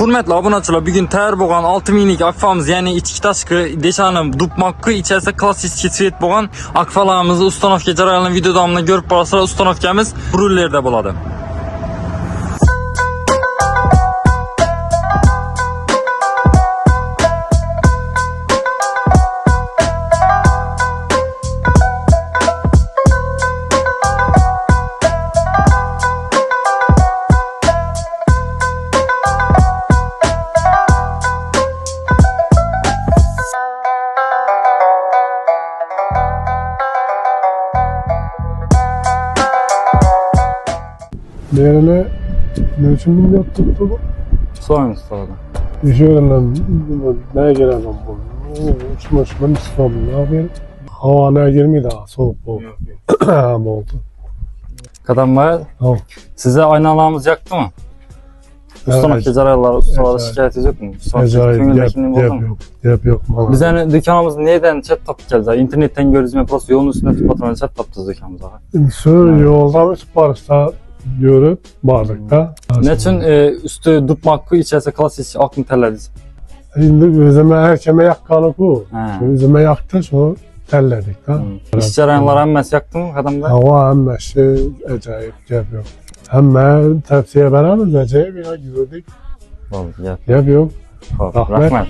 Hürmetli abunatçılar bugün tayar boğan 6 minik akfamız yani içki taşkı deşanım dupmakkı içerse klasik çiçeğit boğan akfalarımızı Ustanovka jaraylanan video davamında görüp barasılar Ustanovkamiz brullerde buladı. İçin millet tuttu bu? Sorun Usta'da. İş öğrenen neye gelen bu? Uçma uçma istifam ne yapayım? Hava ne girmiyor daha soğuk bu. Ama oldu. Kadam var. Tamam. Size aynalarımız yaktı mı? Ustanovka jaraylar ustalara Evet. şikayetiniz yok mu? Ustanovka Acayip yap, yap yok. Yap yok. Biz yani dükkanımız neyden chat tapıp geldi? İnternetten görürüz mü? Burası yolun üstünde tutup patron chat taptız dükkanımıza. Sür yolda bir barışta görüp vardık da. Ne için e, üstü dupmakkı içerse klasik aklım terledi. Şimdi özüme erkeme yakkalı bu. He. Özüme yaktı sonra terledik da. İş jarayanlar hemmesi yaktı mı kadamda? Hava hem şey acayip yap yok. Hem tepsiye beraber acayip ya yok. Hop, Rahmet. Rahmet.